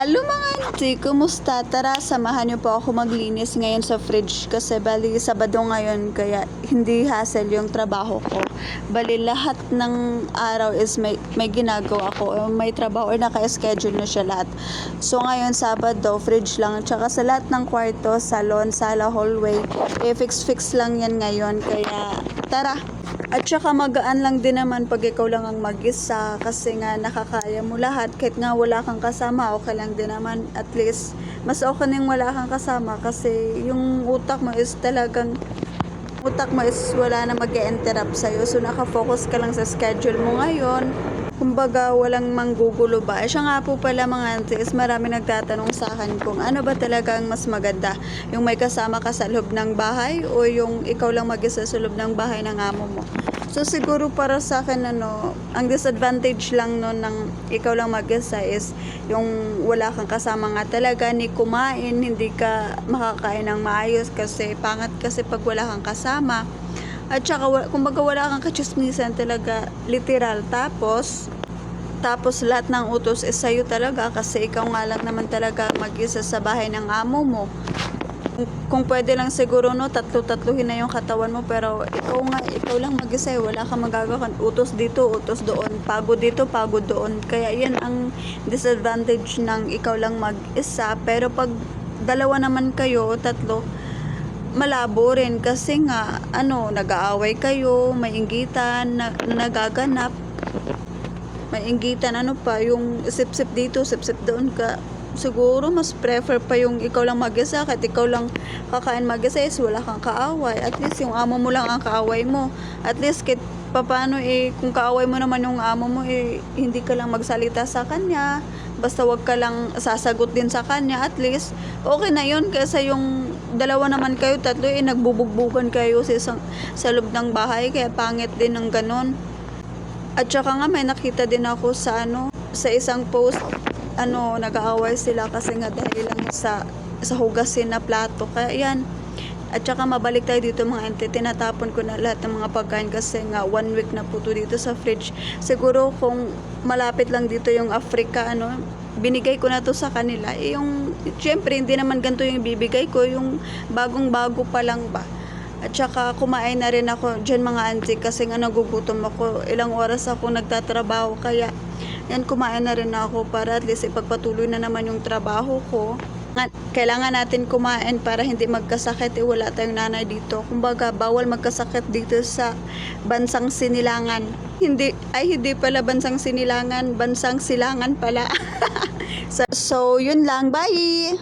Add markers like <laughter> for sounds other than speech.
Hello mga auntie, kumusta? Tara, samahan niyo po ako maglinis ngayon sa fridge kasi bali Sabado ngayon kaya hindi hassle yung trabaho ko. Bali lahat ng araw is may, may ginagawa ko, may trabaho or naka-schedule na siya lahat. So ngayon Sabado, fridge lang. Tsaka sa lahat ng kwarto, salon, sala, hallway, eh fix-fix lang yan ngayon kaya tara! At saka magaan lang din naman pag ikaw lang ang mag-isa kasi nga nakakaya mo lahat. Kahit nga wala kang kasama, okay lang din naman. At least, mas okay na yung wala kang kasama kasi yung utak mo is talagang utak mo is wala na mag interrupt sa'yo. So, nakafocus ka lang sa schedule mo ngayon. Kumbaga, walang manggugulo ba? Siya nga po pala mga aunties, marami nagtatanong sa akin kung ano ba talaga ang mas maganda. Yung may kasama ka sa loob ng bahay o yung ikaw lang mag-isa sa loob ng bahay ng amo mo. So siguro para sa akin ano, ang disadvantage lang nun ng ikaw lang mag-isa is yung wala kang kasama nga talaga ni kumain, hindi ka makakain ng maayos kasi pangat kasi pag wala kang kasama. At saka, kumbaga wala kang kachismisan talaga, literal. Tapos, tapos lahat ng utos is sa'yo talaga kasi ikaw nga lang naman talaga mag-isa sa bahay ng amo mo. Kung, kung pwede lang siguro no, tatlo-tatluhin na yung katawan mo pero ikaw nga, ikaw lang mag-isa eh, wala kang magagawa. Utos dito, utos doon, pagod dito, pagod doon. Kaya yan ang disadvantage ng ikaw lang mag-isa. Pero pag dalawa naman kayo, o tatlo, malabo rin kasi nga ano nag-aaway kayo may inggitan na, nagaganap. May inggitan ano pa yung sip-sip dito sip-sip doon ka. Siguro mas prefer pa yung ikaw lang mag-isa kahit ikaw lang kakain mag-isa is wala kang kaaway. At least yung amo mo lang ang kaaway mo. At least kahit papano eh kung kaaway mo naman yung amo mo eh hindi ka lang magsalita sa kanya basta wag ka lang sasagot din sa kanya at least okay na yun. Kaysa yung dalawa naman kayo tatlo eh nagbubugbugan kayo sa isang sa loob ng bahay. Kaya pangit din ng ganon at saka nga may nakita din ako sa ano sa isang post. Ano nag-aaway sila kasi nga dahil lang sa sa hugasin na plato. Kaya yan at saka mabalik tayo dito mga ente tinatapon ko na lahat ng mga pagkain kasi nga one week na po to dito sa fridge siguro kung malapit lang dito yung Africa ano binigay ko na to sa kanila eh, yung syempre hindi naman ganito yung bibigay ko yung bagong bago pa lang ba at saka kumain na rin ako dyan mga auntie kasi nga nagugutom ako. Ilang oras ako nagtatrabaho kaya yan kumain na rin ako para at least ipagpatuloy na naman yung trabaho ko. Nga- Kailangan natin kumain para hindi magkasakit. Eh, wala tayong nanay dito. Kumbaga, bawal magkasakit dito sa bansang sinilangan. Hindi, ay hindi pala bansang sinilangan, bansang silangan pala. <laughs> so, so, yun lang. Bye!